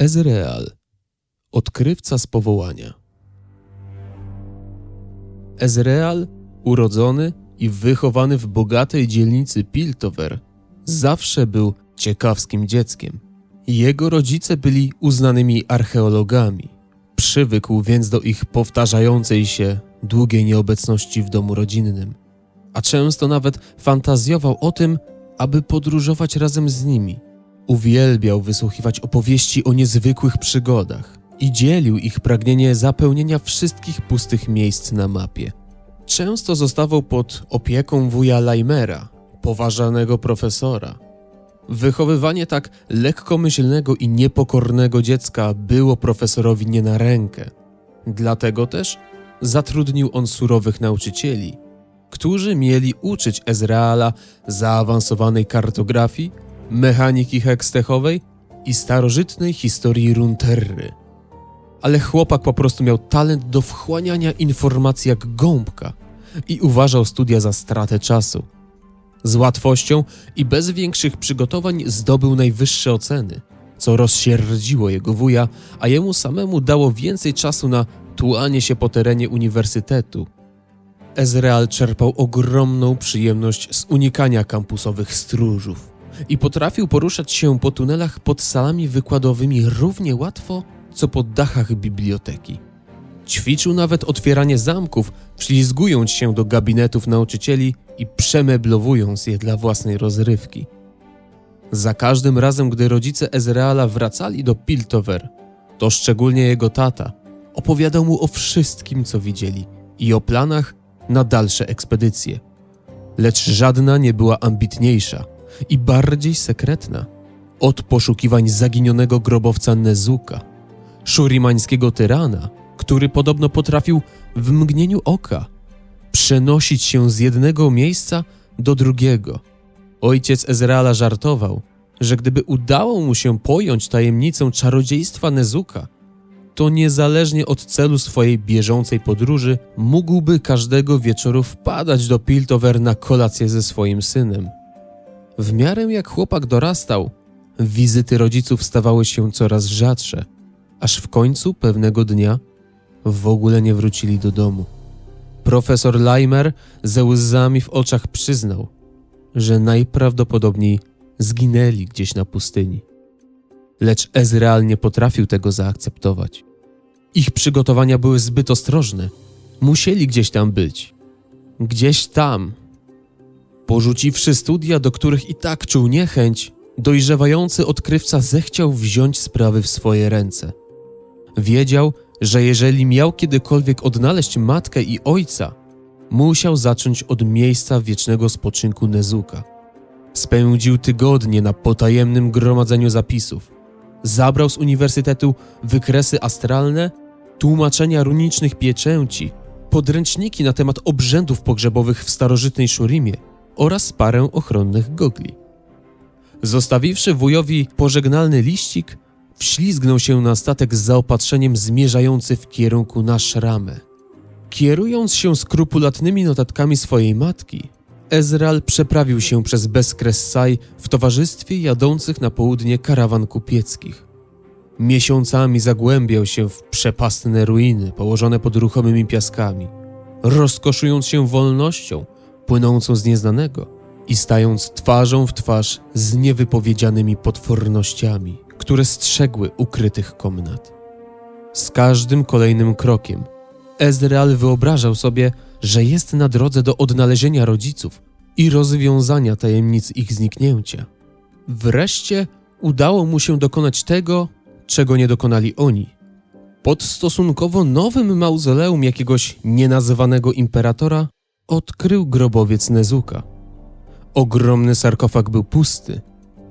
Ezreal, odkrywca z powołania. Ezreal, urodzony i wychowany w bogatej dzielnicy Piltover, zawsze był ciekawskim dzieckiem. Jego rodzice byli uznanymi archeologami. Przywykł więc do ich powtarzającej się długiej nieobecności w domu rodzinnym, a często nawet fantazjował o tym, aby podróżować razem z nimi. Uwielbiał wysłuchiwać opowieści o niezwykłych przygodach i dzielił ich pragnienie zapełnienia wszystkich pustych miejsc na mapie. Często zostawał pod opieką wuja Laimera, poważanego profesora. Wychowywanie tak lekkomyślnego i niepokornego dziecka było profesorowi nie na rękę. Dlatego też zatrudnił on surowych nauczycieli, którzy mieli uczyć Ezreala zaawansowanej kartografii, mechaniki hekstechowej i starożytnej historii Runterry. Ale chłopak po prostu miał talent do wchłaniania informacji jak gąbka i uważał studia za stratę czasu. Z łatwością i bez większych przygotowań zdobył najwyższe oceny, co rozsierdziło jego wuja, a jemu samemu dało więcej czasu na tułanie się po terenie uniwersytetu. Ezreal czerpał ogromną przyjemność z unikania kampusowych stróżów i potrafił poruszać się po tunelach pod salami wykładowymi równie łatwo, co po dachach biblioteki. Ćwiczył nawet otwieranie zamków, ślizgując się do gabinetów nauczycieli i przemeblowując je dla własnej rozrywki. Za każdym razem, gdy rodzice Ezreala wracali do Piltover, to szczególnie jego tata opowiadał mu o wszystkim, co widzieli i o planach na dalsze ekspedycje. Lecz żadna nie była ambitniejsza i bardziej sekretna od poszukiwań zaginionego grobowca Nezuka, szurimańskiego tyrana, który podobno potrafił w mgnieniu oka przenosić się z jednego miejsca do drugiego. Ojciec Ezreala żartował, że gdyby udało mu się pojąć tajemnicę czarodziejstwa Nezuka, to niezależnie od celu swojej bieżącej podróży mógłby każdego wieczoru wpadać do Piltover na kolację ze swoim synem. W miarę jak chłopak dorastał, wizyty rodziców stawały się coraz rzadsze, aż w końcu pewnego dnia w ogóle nie wrócili do domu. Profesor Leimer ze łzami w oczach przyznał, że najprawdopodobniej zginęli gdzieś na pustyni. Lecz Ezreal nie potrafił tego zaakceptować. Ich przygotowania były zbyt ostrożne. Musieli gdzieś tam być. Gdzieś tam. Porzuciwszy studia, do których i tak czuł niechęć, dojrzewający odkrywca zechciał wziąć sprawy w swoje ręce. Wiedział, że jeżeli miał kiedykolwiek odnaleźć matkę i ojca, musiał zacząć od miejsca wiecznego spoczynku Nezuka. Spędził tygodnie na potajemnym gromadzeniu zapisów. Zabrał z uniwersytetu wykresy astralne, tłumaczenia runicznych pieczęci, podręczniki na temat obrzędów pogrzebowych w starożytnej Szurimie oraz parę ochronnych gogli. Zostawiwszy wujowi pożegnalny liścik, wślizgnął się na statek z zaopatrzeniem zmierzający w kierunku na szramę. Kierując się skrupulatnymi notatkami swojej matki, Ezreal przeprawił się przez bezkres Saj w towarzystwie jadących na południe karawan kupieckich. Miesiącami zagłębiał się w przepastne ruiny położone pod ruchomymi piaskami, rozkoszując się wolnością płynącą z nieznanego i stając twarzą w twarz z niewypowiedzianymi potwornościami, które strzegły ukrytych komnat. Z każdym kolejnym krokiem Ezreal wyobrażał sobie, że jest na drodze do odnalezienia rodziców i rozwiązania tajemnic ich zniknięcia. Wreszcie udało mu się dokonać tego, czego nie dokonali oni. Pod stosunkowo nowym mauzoleum jakiegoś nienazywanego imperatora odkrył grobowiec Nezuka. Ogromny sarkofag był pusty.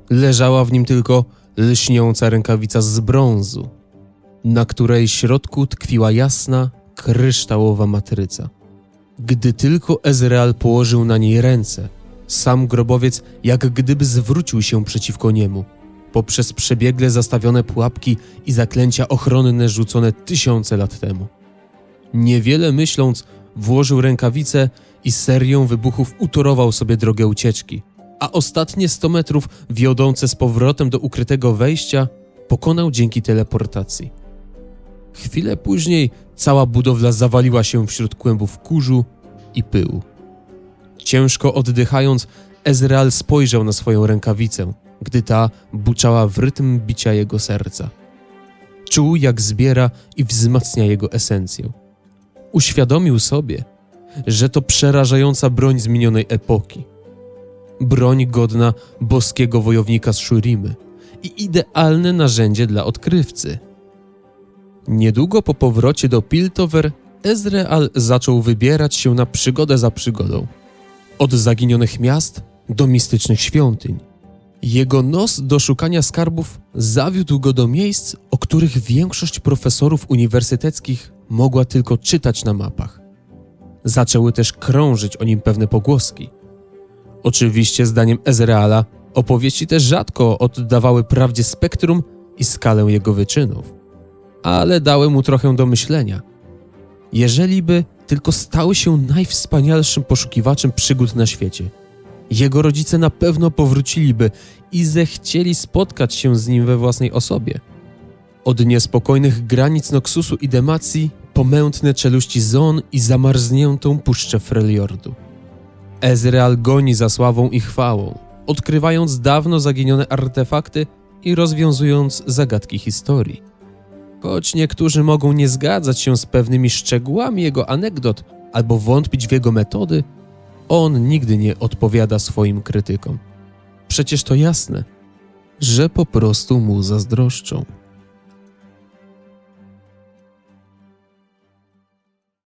Leżała w nim tylko lśniąca rękawica z brązu, na której środku tkwiła jasna, kryształowa matryca. Gdy tylko Ezreal położył na niej ręce, sam grobowiec jak gdyby zwrócił się przeciwko niemu, poprzez przebiegle zastawione pułapki i zaklęcia ochronne rzucone tysiące lat temu. Niewiele myśląc, włożył rękawice i serią wybuchów utorował sobie drogę ucieczki, a ostatnie 100 metrów wiodące z powrotem do ukrytego wejścia pokonał dzięki teleportacji. Chwilę później cała budowla zawaliła się wśród kłębów kurzu i pyłu. Ciężko oddychając, Ezreal spojrzał na swoją rękawicę, gdy ta buczała w rytm bicia jego serca. Czuł, jak zbiera i wzmacnia jego esencję. Uświadomił sobie, że to przerażająca broń z minionej epoki. Broń godna boskiego wojownika z Shurimy i idealne narzędzie dla odkrywcy. Niedługo po powrocie do Piltover, Ezreal zaczął wybierać się na przygodę za przygodą. Od zaginionych miast do mistycznych świątyń. Jego nos do szukania skarbów zawiódł go do miejsc, o których większość profesorów uniwersyteckich mogła tylko czytać na mapach. Zaczęły też krążyć o nim pewne pogłoski. Oczywiście, zdaniem Ezreala, opowieści te rzadko oddawały prawdzie spektrum i skalę jego wyczynów, ale dały mu trochę do myślenia. Jeżeli by tylko stał się najwspanialszym poszukiwaczem przygód na świecie, jego rodzice na pewno powróciliby i zechcieli spotkać się z nim we własnej osobie. Od niespokojnych granic Noxusu i Demacji po mętne czeluści Zon i zamarzniętą puszczę Freljordu. Ezreal goni za sławą i chwałą, odkrywając dawno zaginione artefakty i rozwiązując zagadki historii. Choć niektórzy mogą nie zgadzać się z pewnymi szczegółami jego anegdot albo wątpić w jego metody, on nigdy nie odpowiada swoim krytykom. Przecież to jasne, że po prostu mu zazdroszczą.